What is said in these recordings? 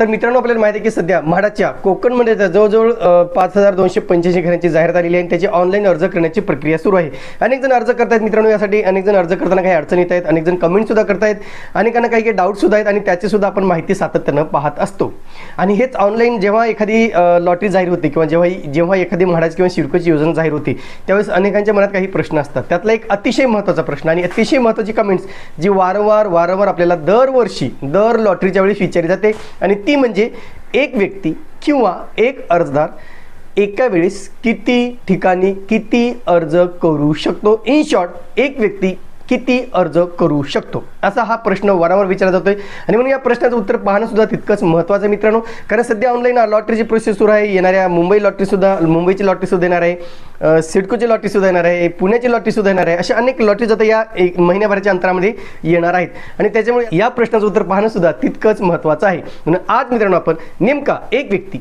तर मित्रांनो आपल्याला माहिती आहे की सध्या म्हाडाच्या कोकणमध्ये जवळजवळ पाच हजार दोनशे पंच्याऐंशी घरांची जाहिरात आलेली आहे आणि त्याची ऑनलाईन अर्ज करण्याची प्रक्रिया सुरू आहे. अनेक जण अर्ज करतायत मित्रांनो यासाठी अनेक जण अर्ज करताना काही अडचण येत आहेत अनेक जण कमेंट सुद्धा करतायत अनेकांना काही काही डाऊट सुद्धा आहेत आणि त्याची सुद्धा आपण माहिती सातत्यानं पाहत असतो. आणि हेच ऑनलाईन जेव्हा एखादी लॉटरी जाहीर होते किंवा जेव्हा जेव्हा एखादी म्हाडाची किंवा शिरकोची योजना जाहीर होते त्यावेळेस अनेकांच्या मनात काही प्रश्न असतात. त्यातला एक अतिशय महत्त्वाचा प्रश्न आणि अतिशय महत्त्वाची कमेंट्स जी वारंवार वारंवार आपल्याला दरवर्षी दर लॉटरीच्या वेळेस विचारली जाते आणि ती म्हणजे एक व्यक्ती किंवा एक अर्जदार एका वेळेस किती ठिकाणी किती अर्ज करू शकतो? इन शॉर्ट एक व्यक्ती किती अर्ज करू शकतो? असा हा प्रश्न वारंवार विचारला जातोय. आणि म्हणून या प्रश्नाचं उत्तर पाहणं सुद्धा तितकंच महत्त्वाचं आहे मित्रांनो. कारण सध्या ऑनलाईन लॉटरीची प्रोसेस सुरू आहे. येणाऱ्या मुंबई लॉटरी सुद्धा मुंबईची लॉटरी सुद्धा येणार आहे. सिडकोची लॉटरी सुद्धा येणार आहे. पुण्याची लॉटरी सुद्धा येणार आहे. अशा अनेक लॉटरीज आता या एक महिन्याभराच्या अंतरामध्ये येणार आहेत. आणि त्याच्यामुळे या प्रश्नाचं उत्तर पाहणं सुद्धा तितकंच महत्त्वाचं आहे. म्हणून आज मित्रांनो आपण नेमका एक व्यक्ती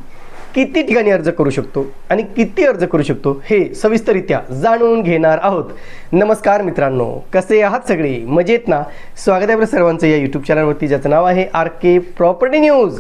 किती ठिकाणी अर्ज करू शकतो आणि किती अर्ज करू शकतो हे सविस्तरित्या जाणून घेणार आहोत. नमस्कार मित्रांनो कसे आहात सगळे? मजेत ना? स्वागत आहे आपल्या सर्वांचं या यूट्यूब चॅनलवरती ज्याचं नाव आहे आर के प्रॉपर्टी न्यूज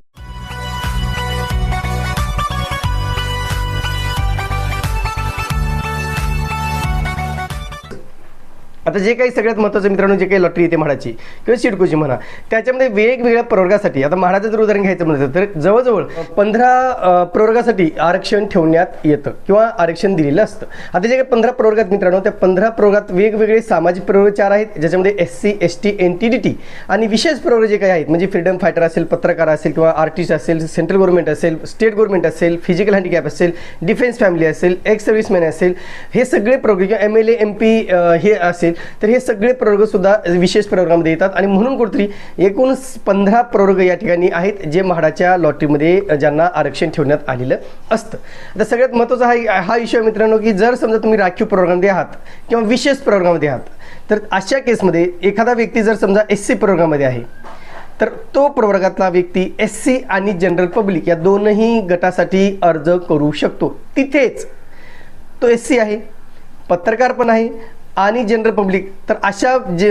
आता जे काही सगळ्यात महत्त्वाचं मित्रांनो जे काही लॉटरी येते म्हाडाची किंवा सिडकोची म्हणा त्याच्यामध्ये वेगवेगळ्या प्रवर्गासाठी आता म्हाडाचं जर उदाहरण घ्यायचं म्हणलं तर जवळजवळ पंधरा प्रवर्गासाठी आरक्षण ठेवण्यात येतं किंवा आरक्षण दिलेलं असतं. आता जे काही पंधरा प्रवर्गात मित्रांनो त्या पंधरा प्रवर्गात वेगवेगळे सामाजिक प्रवर्ग चार आहेत ज्याच्यामध्ये S C S T N T D T आणि विशेष प्रवर्ग जे काही आहेत म्हणजे फ्रीडम फायटर असेल पत्रकार असेल किंवा आर्टिस्ट असेल सेंट्रल गव्हर्नमेंट असेल स्टेट गव्हर्नमेंट असेल फिजिकल हँडिकॅप असेल डिफेन्स फॅमिली असेल एक्स सर्व्हिसमॅन असेल हे सगळे प्रवर्ग किंवा M L A M P हे असेल तर हे सगळे प्रवर्ग सुद्धा विशेष प्रवर्गामध्ये येतात. आणि म्हणून कुठेतरी एकूण पंधरा प्रवर्ग या ठिकाणी आहेत जे म्हाडाच्या लॉटरीमध्ये ज्यांना आरक्षण ठेवण्यात आलेलं असतं. आता सगळ्यात महत्त्वाचा हा हा विषय मित्रांनो की जर समजा तुम्ही राखीव प्रवर्गामध्ये आहात किंवा विशेष प्रवर्गामध्ये आहात तर अशा केसमध्ये एखादा व्यक्ती जर समजा एस सी प्रवर्गामध्ये आहे तर तो प्रवर्गातला व्यक्ती एस सी आणि जनरल पब्लिक या दोनही गटासाठी अर्ज करू शकतो. तिथेच तो एस सी आहे पत्रकार पण आहे आणि जनरल पब्लिक तर अशा जे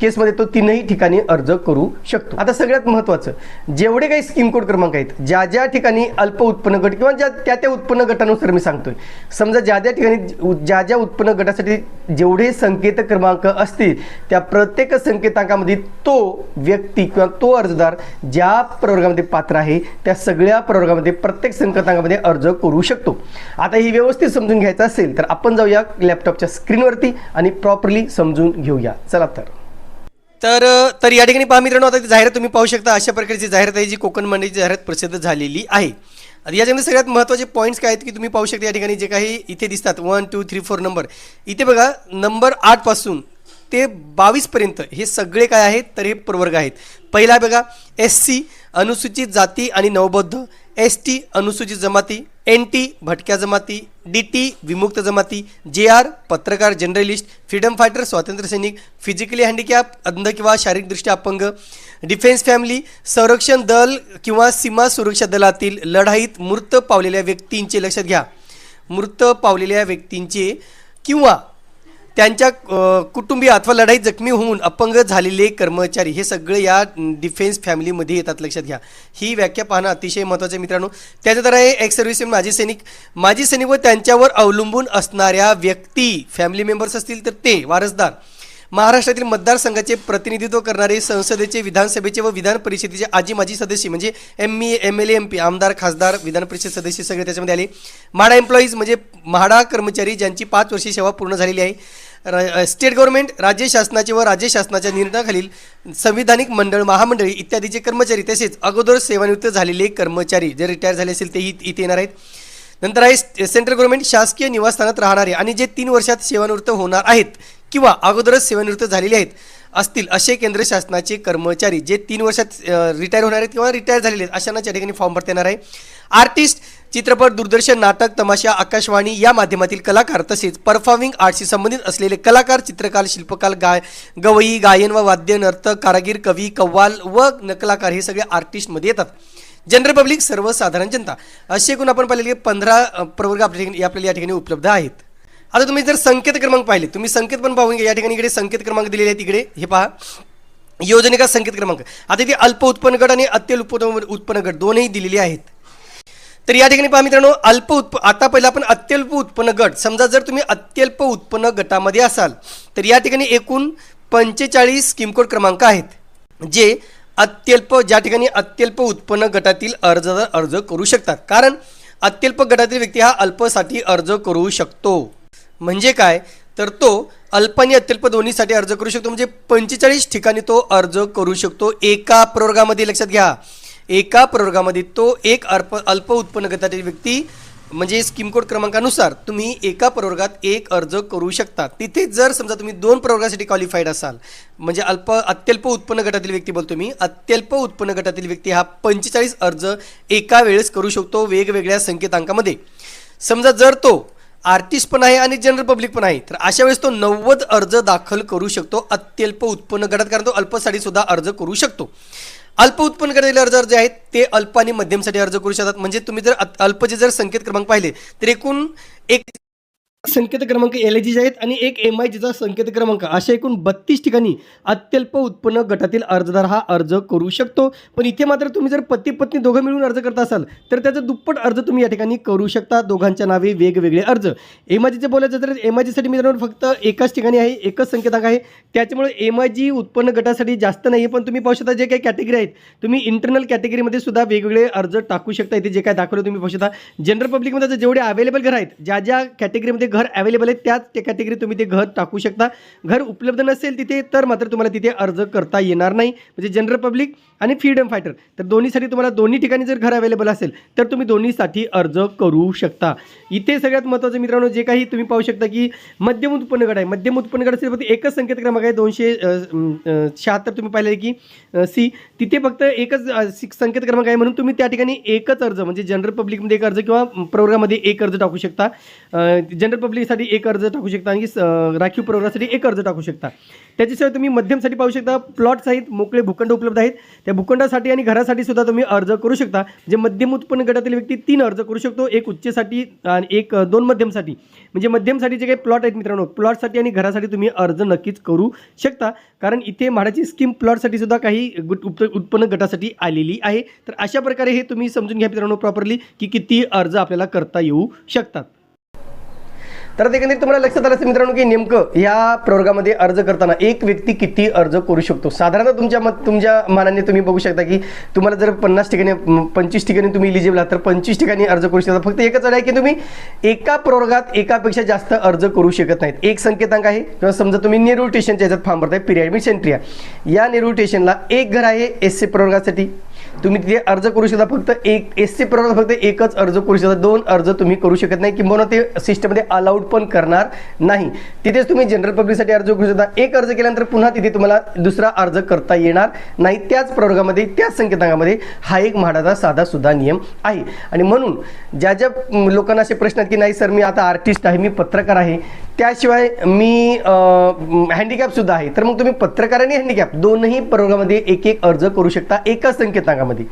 केसमध्ये तो तीनही ठिकाणी अर्ज करू शकतो. आता सगळ्यात महत्त्वाचं जेवढे काही स्कीम कोड क्रमांक आहेत ज्या ज्या ठिकाणी अल्प उत्पन्न गट किंवा ज्या त्या त्या उत्पन्न गटानुसार मी सांगतोय. समजा ज्या ज्या ठिकाणी ज्या ज्या उत्पन्न गटासाठी जेवढे संकेत क्रमांक असतील त्या प्रत्येक संकेतांकामध्ये तो व्यक्ती किंवा तो अर्जदार ज्या प्रवर्गामध्ये पात्र आहे त्या सगळ्या प्रवर्गामध्ये प्रत्येक संकेतांकामध्ये अर्ज करू शकतो. आता ही व्यवस्थित समजून घ्यायचं असेल तर आपण जाऊया लॅपटॉपच्या स्क्रीनवरती आणि प्रॉपरली समजून घेऊया. चला तर. तर तर या ठिकाणी पहा मित्रांनो आता ती जाहिरात तुम्ही पाहू शकता अशा प्रकारची जाहिरात आहे जी कोकण मंडळीची जाहिरात प्रसिद्ध झालेली आहे. आता याच्यामध्ये सगळ्यात महत्त्वाचे पॉईंट्स काय आहेत की तुम्ही पाहू शकता या ठिकाणी जे काही इथे दिसतात. One two three four number इथे बघा नंबर आठपासून ते बावीसपर्यंत हे सगळे काय आहेत तर हे प्रवर्ग आहेत. पहिला बघा एस सी अनुसूचित जाती आणि नवबौद्ध एस टी अनुसूचित जमाती एन टी भटक्या जमाती डी टी विमुक्त जमाती जे आर पत्रकार जर्नलिस्ट फ्रीडम फायटर स्वातंत्र्य सैनिक फिजिकली हँडिकॅप अंध किंवा शारीरिकदृष्ट्या अपंग डिफेन्स फॅमिली संरक्षण दल किंवा सीमा सुरक्षा दलातील लढाईत मृत पावलेल्या व्यक्तींचे लक्षात घ्या. मृत पावलेल्या व्यक्तींचे किंवा त्यांच्या कुटुंबीय अथवा लढाईत जखमी होऊन अपंग झालेले कर्मचारी हे सगळे या डिफेन्स फॅमिलीमध्ये येतात. लक्षात घ्या. ही व्याख्या पाहणं अतिशय महत्त्वाचं आहे मित्रांनो. त्याच्यानंतर आहे एक्स सर्व्हिसमॅन माजी सैनिक. माजी सैनिक व त्यांच्यावर अवलंबून असणाऱ्या व्यक्ती फॅमिली मेंबर्स असतील तर ते वारसदार. महाराष्ट्रातील मतदारसंघाचे प्रतिनिधित्व करणारे संसदेचे विधानसभेचे व विधान परिषदेचे आजी माजी सदस्य म्हणजे M E M L A M P आमदार खासदार विधान परिषद सदस्य सगळे त्याच्यामध्ये आले. म्हाडा एम्प्लॉईज म्हणजे म्हाडा कर्मचारी ज्यांची पाच वर्षी सेवा पूर्ण झालेली आहे. र- स्टेट गव्हर्नमेंट राज्य शासनाचे व राज्य शासनाच्या निर्णयाखालील संविधानिक मंडळ महामंडळी इत्यादीचे कर्मचारी तसेच अगोदर सेवानिवृत्त झालेले कर्मचारी जे रिटायर झाले असेल तेही इथे येणार आहेत. नंतर आहे स- सेंट्रल गव्हर्नमेंट शासकीय निवासस्थानात राहणारे आणि जे तीन वर्षात सेवानिवृत्त होणार आहेत किंवा अगोदरच सेवानिवृत्त झालेले आहेत असतील असे केंद्र शासनाचे कर्मचारी जे तीन वर्षात रिटायर होणार आहेत किंवा रिटायर झालेले आहेत अशांना त्या ठिकाणी फॉर्म भरता येणार आहे. आर्टिस्ट चित्रपट दूरदर्शन नाटक तमाशा आकाशवाणी या माध्यमातील कलाकार तसेच परफॉर्मिंग आर्टशी संबंधित असलेले कलाकार चित्रकार शिल्पकार गाय गवई गायन व वाद्य नर्तक कारागीर कवी कव्वाल व नकलाकार हे सगळे आर्टिस्टमध्ये येतात. जनरल पब्लिक सर्वसाधारण जनता. असे एकूण आपण पाहिलेले पंधरा प्रवर्ग आपल्या आपल्याला या ठिकाणी उपलब्ध आहेत. आता तुम्ही जर संकेत क्रमांक पाहिले तुम्ही संकेत पण पाहून घ्या. या ठिकाणी इकडे संकेत क्रमांक दिलेले आहेत इकडे. हे पहा. योजनेचा संकेत क्रमांक. आता इथे अल्प उत्पन्न गट आणि अत्यल्प उत्पन्न गट दोनही दिलेले आहेत. तर या ठिकाणी पहा मित्रांनो अल्प उत्प आता पहिला आपण अत्यल्प उत्पन्न गट. समजा जर तुम्ही अत्यल्प उत्पन्न गटामध्ये असाल तर या ठिकाणी एकूण पंचेचाळीस स्कीम कोड क्रमांक आहेत जे अत्यल्प ज्या ठिकाणी अत्यल्प उत्पन्न गटातील अर्जदार अर्ज करू शकतात. कारण अत्यल्प गटातील व्यक्ती हा अल्पसाठी अर्ज करू शकतो. म्हणजे काय? तर तो अल्प आणि अत्यल्प दोन्हीसाठी अर्ज करू शकतो. म्हणजे पंचेचाळीस ठिकाणी तो अर्ज करू शकतो. एका प्रवर्गामध्ये लक्षात घ्या. एका प्रवर्गामध्ये तो एक अल्प अल्प उत्पन्न गटातील व्यक्ती म्हणजे स्कीम कोड क्रमांकानुसार तुम्ही एका प्रवर्गात एक अर्ज करू शकता. तिथे जर समजा तुम्ही दोन प्रवर्गासाठी क्वालिफाईड असाल म्हणजे अल्प अत्यल्प उत्पन्न गटातील व्यक्ती बोलतो मी अत्यल्प उत्पन्न गटातील व्यक्ती हा पंचेचाळीस अर्ज एका वेळेस करू शकतो वेगवेगळ्या संकेतांकामध्ये. समजा जर तो आर्टिस्ट पण आहे आणि जनरल पब्लिक पण आहे. तर अशा वेळेस तो नव्वद अर्ज दाखल करू शकतो. अत्यल्प उत्पन्न गटात कारण तो अल्पसाठी सुद्धा अर्ज करू शकतो. अल्प उत्पन्न गटातील अर्ज जे आहेत ते अल्प आणि मध्यमसाठी अर्ज करू शकतात. म्हणजे तुम्ही जर अल्पचे जर संकेत क्रमांक पाहिले तर एकूण एक संकेत क्रमांक एल आय आहेत आणि एक एम आय जीचा संकेत क्रमांक. अशा एकूण बत्तीस ठिकाणी अत्यल्प उत्पन्न गटातील अर्जदार हा अर्ज करू शकतो. पण इथे मात्र तुम्ही जर पती पत्नी दोघं मिळून अर्ज करत असाल तर त्याचा दुप्पट अर्ज तुम्ही या ठिकाणी करू शकता. दोघांच्या नावे वेगवेगळे अर्ज. एम आय जीचे बोलायचं तर एम आय जीसाठी मित्रांनो फक्त एकाच ठिकाणी आहे एकच संकेतांक आहे. त्याच्यामुळे एम आय जी उत्पन्न गटासाठी जास्त नाही आहे पण तुम्ही पाहू शकता जे काही कॅटेगरी आहेत तुम्ही इंटरनल कॅटेगरीमध्ये सुद्धा वेगवेगळे अर्ज टाकू शकता. इथे जे काय दाखवलं तुम्ही पाहू शकता. जनरल पब्लिकमध्ये जेवढे अवेलेबल घर आहेत ज्या ज्या कॅटेगरीमध्ये घर अवेलेबल आहेत त्याच त्या कॅटेगरी तुम्ही ते घर टाकू शकता. घर उपलब्ध नसेल तिथे तर मात्र तुम्हाला तिथे अर्ज करता येणार नाही. म्हणजे जनरल पब्लिक आणि फ्रीडम फायटर तर दोन्हीसाठी तुम्हाला दोन्ही ठिकाणी जर घर अवेलेबल असेल तर तुम्ही दोन्हीसाठी अर्ज करू शकता. इथे सगळ्यात महत्त्वाचं मित्रांनो जे काही तुम्ही पाहू शकता की मध्यम उत्पन्न गट आहे. मध्यम उत्पन्न गट असेल फक्त एकच संकेत क्रमांक आहे दोनशे शहात्तर तुम्ही पाहिले की सी. तिथे फक्त एकच अ, संकेत क्रमांक आहे म्हणून तुम्ही त्या ठिकाणी एकच अर्ज म्हणजे जनरल पब्लिकमध्ये एक अर्ज किंवा प्रवर्गामध्ये एक अर्ज टाकू शकता. जनरल पब्लिकसाठी एक अर्ज टाकू शकता आणि राखीव प्रवर्गासाठी एक अर्ज टाकू शकता. त्याच्याशिवाय तुम्ही मध्यमसाठी पाहू शकता प्लॉट्स आहेत मोकळे भूखंड उपलब्ध आहेत. त्या भूखंडासाठी आणि घरासाठी सुद्धा तुम्ही अर्ज करू शकता. म्हणजे मध्यम उत्पन्न गटातील व्यक्ती तीन अर्ज करू शकतो एक उच्चसाठी आणि एक दोन मध्यमसाठी. म्हणजे मध्यमसाठी जे काही प्लॉट आहेत मित्रांनो प्लॉटसाठी आणि घरासाठी तुम्ही अर्ज नक्कीच करू शकता. कारण इथे म्हाडाची स्कीम प्लॉटसाठी सुद्धा काही उत्पन्न गटासाठी आलेली आहे. तर अशा प्रकारे हे तुम्ही समजून घ्या मित्रांनो प्रॉपरली की किती अर्ज आपल्याला करता येऊ शकतात. तर एकंदरीत तुम्हाला लक्षात आलं असेल मित्रांनो की नेमकं या प्रवर्गामध्ये अर्ज करताना एक व्यक्ती किती अर्ज करू शकतो? साधारणतः तुमच्या मत तुमच्या मानाने तुम्ही बघू शकता की तुम्हाला जर पन्नास ठिकाणी पंचवीस ठिकाणी तुम्ही इलिजिबल आहात तर पंचवीस ठिकाणी अर्ज करू शकता. फक्त एकच आहे की तुम्ही एका प्रवर्गात एकापेक्षा जास्त अर्ज करू शकत नाहीत. एक संकेतांक आहे. किंवा समजा तुम्ही नेरूळ स्टेशनच्या याच्यात फॉर्म भरताय पिरियड सेंट्रिया. या नेरूळ स्टेशनला एक घर आहे एस सी प्रवर्गासाठी. तुम्ही तिथे अर्ज करू शकता फक्त एक एस सी प्रवर्गात फक्त एकच अर्ज करू शकता. दोन अर्ज तुम्ही करू शकत नाही किंबहुना ते सिस्टममध्ये अलाउड पण करणार नाही. तिथेच तुम्ही जनरल पब्लिकसाठी अर्ज करू शकता. एक अर्ज केल्यानंतर पुन्हा तिथे तुम्हाला दुसरा अर्ज करता येणार नाही. त्याच प्रवर्गामध्ये त्याच संकेतांकामध्ये हा एक म्हाडाचा साधा सुद्धा नियम आहे. आणि म्हणून ज्या ज्या लोकांना असे प्रश्न आहेत की नाही सर मी आता आर्टिस्ट आहे मी पत्रकार आहे. त्याशिवाय मी हँडिकॅपसुद्धा आहे. तर मग तुम्ही पत्रकार आणि हँडिकॅप दोनही प्रयोगामध्ये एक एक अर्ज करू शकता एकाच संकेतांकामध्ये.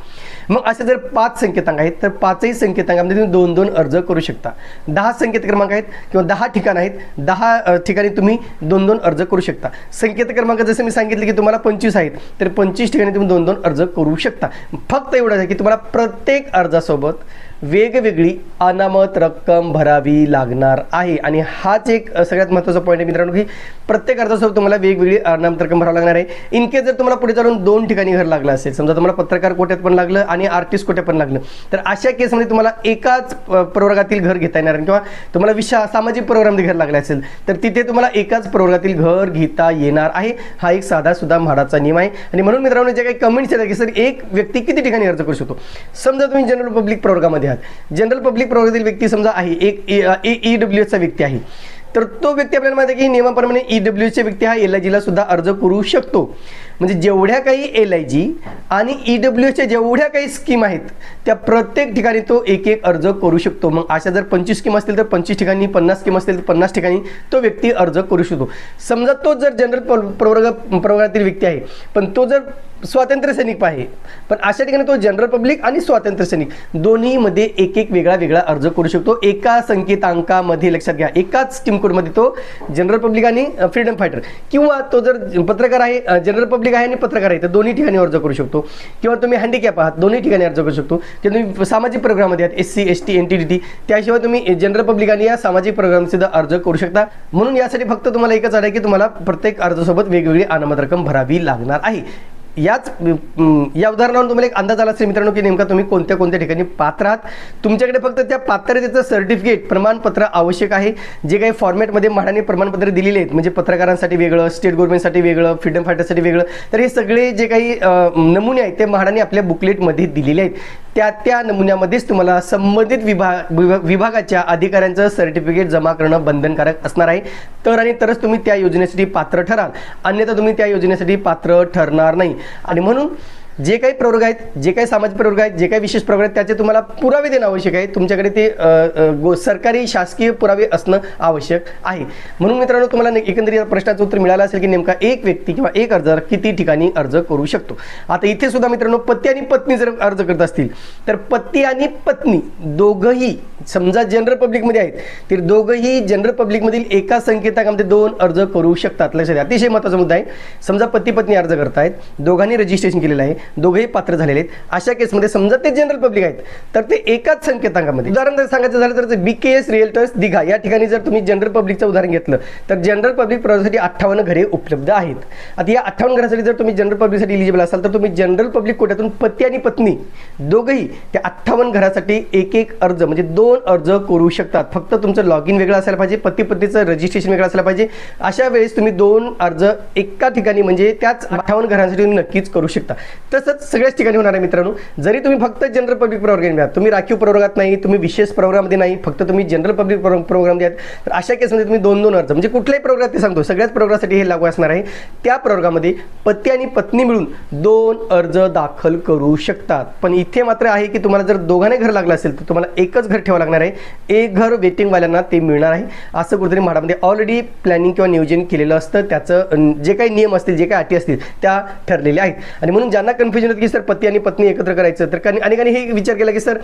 मग असे जर पाच संकेतांक आहेत तर पाचही संकेतांकामध्ये तुम्ही दोन दोन अर्ज करू शकता. दहा संकेत क्रमांक आहेत किंवा दहा ठिकाण आहेत दहा ठिकाणी तुम्ही दोन दोन अर्ज करू शकता. संकेत क्रमांक जसं मी सांगितलं की तुम्हाला पंचवीस आहेत तर पंचवीस ठिकाणी तुम्ही दोन दोन अर्ज करू शकता. फक्त एवढंच आहे की तुम्हाला प्रत्येक अर्जासोबत वेगवेगळी अनामत रक्कम भरावी लागणार आहे. आणि हाच एक सगळ्यात महत्त्वाचा पॉईंट आहे मित्रांनो की प्रत्येक अर्जासोबत तुम्हाला वेगवेगळी अनामत रक्कम भरावी लागणार आहे. इन केस जर तुम्हाला पुढे चालून दोन ठिकाणी घर लागलं असेल समजा तुम्हाला पत्रकार कोट्यात पण लागलं आणि आर्टिस्ट कोट्यात पण लागलं तर अशा केसमध्ये तुम्हाला एकाच प्रवर्गातील घर घेता येणार किंवा तुम्हाला विशा सामाजिक प्रोग्राममध्ये घर लागलं असेल तर तिथे तुम्हाला एकाच प्रवर्गातील घर घेता येणार आहे. हा एक साधा सुद्धा म्हाडाचा नियम आहे. आणि म्हणून मित्रांनो जे काही कमेंट्स येतात की सर एक व्यक्ती किती ठिकाणी अर्ज करू शकतो? समजा तुम्ही जनरल पब्लिक प्रवर्गामध्ये आहात. जनरल पब्लिक प्रवर्गातील व्यक्ती समजा आहे एक ई डब्ल्यू एसचा व्यक्ती आहे. तर तो व्यक्ती आपल्याला माहिती आहे की नियमाप्रमाणे ई डब्ल्यू एसचे व्यक्ती हा एल आय जीला सुद्धा अर्ज करू शकतो. म्हणजे जेवढ्या काही एल आय जी आणि ई डब्ल्यू एसच्या जेवढ्या काही स्कीम आहेत त्या प्रत्येक ठिकाणी तो एक एक अर्ज करू शकतो. मग अशा जर पंचवीस स्कीम असतील तर पंचवीस ठिकाणी पन्नास स्कीम असतील तर पन्नास ठिकाणी तो व्यक्ती अर्ज करू शकतो. समजा तो जर जनरल प्रवर्ग प्रवर्गातील व्यक्ती आहे पण तो जर स्वातंत्र्य सैनिक आहे पण अशा ठिकाणी तो जनरल पब्लिक आणि स्वातंत्र्य सैनिक दोन्हीमध्ये एक एक वेगळा वेगळा अर्ज करू शकतो. एका संकेतांकामध्ये लक्षात घ्या. एकाच टीम कोडमध्ये तो जनरल पब्लिक आणि फ्रीडम फायटर किंवा तो जर पत्रकार आहे जनरल पब्लिक आहे आणि पत्रकार आहे तर दोन्ही ठिकाणी अर्ज करू शकतो. किंवा तुम्ही हँडिकॅप आहात दोन्ही ठिकाणी अर्ज करू शकतो. किंवा तुम्ही सामाजिक प्रोग्राममध्ये आहात S C S T N T D T त्याशिवाय तुम्ही जनरल पब्लिक आणि या सामाजिक प्रोग्रामसुद्धा अर्ज करू शकता. म्हणून यासाठी फक्त तुम्हाला एकच आहे की तुम्हाला प्रत्येक अर्जासोबत वेगवेगळी अनामत रक्कम भरावी लागणार आहे. याच या उदाहरणावरून तुम्हाला एक अंदाज आला असेल मित्रांनो की नेमका तुम्ही कोणत्या कोणत्या ठिकाणी पात्र आहात. तुमच्याकडे फक्त त्या पात्रतेचं सर्टिफिकेट प्रमाणपत्र आवश्यक आहे. जे काही फॉर्मॅटमध्ये म्हाडाने प्रमाणपत्र दिलेले आहेत म्हणजे पत्रकारांसाठी वेगळं स्टेट गव्हर्नमेंटसाठी वेगळं फ्रीडम फायटरसाठी वेगळं तर हे सगळे जे काही नमुने आहेत ते म्हाडाने आपल्या बुकलेटमध्ये दिलेले आहेत. त्या त्या नमुन्यामध्येच तुम्हाला संबंधित विभाग विभा- विभागाच्या अधिकाऱ्यांचं सर्टिफिकेट जमा करणं बंधनकारक असणार आहे. तर आणि तरच तुम्ही त्या योजनेसाठी पात्र ठराल. अन्यथा तुम्ही त्या योजनेसाठी पात्र ठरणार नाही. आणि म्हणून जे काही प्रवर्ग आहेत जे काही सामाजिक प्रवर्ग आहेत जे काही विशेष प्रवर्ग आहेत त्याचे तुम्हाला पुरावे देणं आवश्यक आहे. तुमच्याकडे ते गो सरकारी शासकीय पुरावे असणं आवश्यक आहे. म्हणून मित्रांनो तुम्हाला एकंदरीत प्रश्नाचं उत्तर मिळालं असेल की नेमका एक व्यक्ती किंवा एक अर्जदार किती ठिकाणी अर्ज करू शकतो. आता इथे सुद्धा मित्रांनो पती आणि पत्नी जर अर्ज करत असतील तर पती आणि पत्नी दोघंही समजा जनरल पब्लिकमध्ये आहेत तर दोघंही जनरल पब्लिकमधील एका संकेताकामध्ये दोन अर्ज करू शकतात. लक्षात अतिशय महत्त्वाचा मुद्दा आहे. समजा पती पत्नी अर्ज करतायत दोघांनी रजिस्ट्रेशन केलेलं आहे. दोघेही पात्र झालेले आहेत. अशा केसमध्ये समजा ते जनरल पब्लिक आहेत तर ते एकाच संकेतांकामध्ये. उदाहरण जर सांगायचं झालं तर बी के एस रिएल्टर्स दिघा या ठिकाणी जर तुम्ही जनरल पब्लिकचं उदाहरण घेतलं तर जनरल पब्लिक प्रवासासाठी अठ्ठावन्न घरे उपलब्ध आहेत. आता या अठ्ठावन्न घरासाठी जर तुम्ही जनरल पब्लिकसाठी इलिजिबल असाल तर तुम्ही जनरल पब्लिक कोट्यातून पती आणि पत्नी दोघंही त्या अठ्ठावन्न घरासाठी एक एक अर्ज म्हणजे दोन अर्ज करू शकतात. फक्त तुमचं लॉग इन वेगळं असायला पाहिजे पती पत्नीचं रजिस्ट्रेशन वेगळं असायला पाहिजे. अशा वेळेस तुम्ही दोन अर्ज एका ठिकाणी म्हणजे त्याच अठ्ठावन्न घरांसाठी तुम्ही नक्कीच करू शकता. तर तसंच सगळ्याच ठिकाणी होणार आहे मित्रांनो. जरी तुम्ही फक्त जनरल पब्लिक प्रोग्राम घ्या तुम्ही राखीव प्रवर्गात नाही तुम्ही विशेष प्रोग्राममध्ये नाही फक्त तुम्ही जनरल पब्लिक प्रोग्राममध्ये आहात तर अशा केसमध्ये तुम्ही दोन दोन अर्ज म्हणजे कुठल्याही प्रोग्राम ते सांगतो. सगळ्याच प्रोग्रामसाठी हे लागू असणार आहे. त्या प्रोग्राममध्ये पती आणि पत्नी मिळून दोन अर्ज दाखल करू शकतात. पण इथे मात्र आहे की तुम्हाला जर दोघांनी घर लागलं असेल तर तुम्हाला एकच घर ठेवावं लागणार आहे. एक घर वेटिंगवाल्यांना ते मिळणार आहे. असं कुठेतरी म्हाडामध्ये ऑलरेडी प्लॅनिंग किंवा नियोजन केलेलं असतं. त्याचं जे काही नियम असतील जे काही अटी असतील त्या ठरलेल्या आहेत. आणि म्हणून ज्यांना कन्फ्युजन होतं की सर पती आणि पत्नी एकत्र करायचं. तर काही अनेकांनी हे विचार केला की सर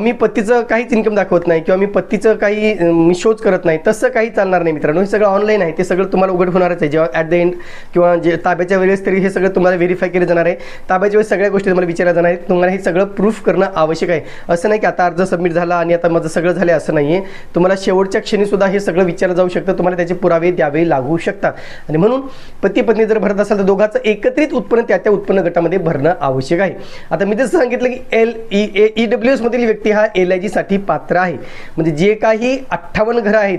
मी पतीचं काहीच इन्कम दाखवत नाही किंवा मी पतीचं काही मी शोज करत नाही. तसं काही चालणार नाही मित्रांनो. हे सगळं ऑनलाईन आहे. ते सगळं तुम्हाला उघड होणारच आहे. जेव्हा ॲट द एंड किंवा जे ताब्याच्या वेळेस तरी हे सगळं तुम्हाला व्हेरीफाय केलं जाणार आहे. ताब्याच्या वेळेस सगळ्या गोष्टी तुम्हाला विचारल्या जाणार आहेत. तुम्हाला हे सगळं प्रूफ करणं आवश्यक आहे. असं नाही की आता अर्ज सबमिट झाला आणि आता माझं सगळं झालं असं नाही आहे तुम्हाला शेवटच्या क्षणी सुद्धा हे सगळं विचारलं जाऊ शकतं. तुम्हाला त्याचे पुरावे द्यावे लागू शकतात. आणि म्हणून पती पत्नी जर भरत असाल तर दोघांचं एकत्रित उत्पन्न त्या त्या उत्पन्न गटामध्ये भरणं आवश्यक आहे. आता मी तसं सांगितलं की L E e, A E W एसमधील व्यक्ती हा एल आय जीसाठी पात्र आहे. म्हणजे जे काही अठ्ठावन्न घरं आहेत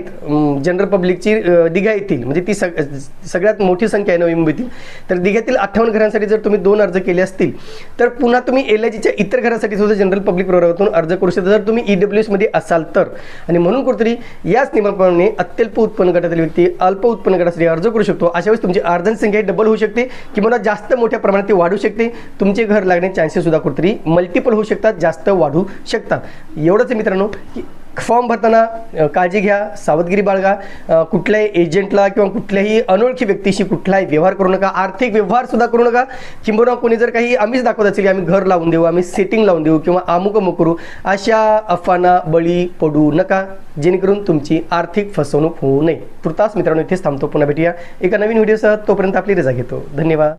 जनरल पब्लिकची दिघा येथील म्हणजे ती सग सगळ्यात मोठी संख्या आहे नवी मुंबईतील तर दिघ्यातील अठ्ठावन्न घरांसाठी जर तुम्ही दोन अर्ज केले असतील तर पुन्हा तुम्ही एल आय जीच्या इतर घरासाठी सुद्धा जनरल पब्लिक प्रोग्रामातून अर्ज करू शकता. जर तुम्ही ई डब्ल्यू एसमध्ये असाल तर. आणि म्हणून कुठेतरी याच नियमाप्रमाणे अत्यल्प उत्पन्न गटातील व्यक्ती अल्प उत्पन्न गटासाठी अर्ज करू शकतो. अशा वेळेस तुमची अर्जांची संख्या डबल होऊ शकते किंवा जास्त मोठ्या प्रमाणात ती वाढू शकते. तुमचे घर लागण्याचे चान्सेस सुद्धा कुठेतरी मल्टिपल होऊ शकतात जास्त वाढू शकतात. एवढंच आहे मित्रांनो की फॉर्म भरताना काळजी घ्या सावधगिरी बाळगा. कुठल्याही एजंटला किंवा कुठल्याही अनोळखी व्यक्तीशी कुठलाही व्यवहार करू नका आर्थिक व्यवहार सुद्धा करू नका. किंबहुना कोणी जर काही आम्हीच दाखवत असेल की आम्ही घर लावून देऊ आम्ही सेटिंग लावून देऊ किंवा अमुक अमुक करू अशा अफवांना बळी पडू नका. जेणेकरून तुमची आर्थिक फसवणूक होऊ नये. तुर्तास मित्रांनो इथेच थांबतो. पुन्हा भेटूया एका नवीन व्हिडिओसह. तोपर्यंत आपली रजा घेतो. धन्यवाद.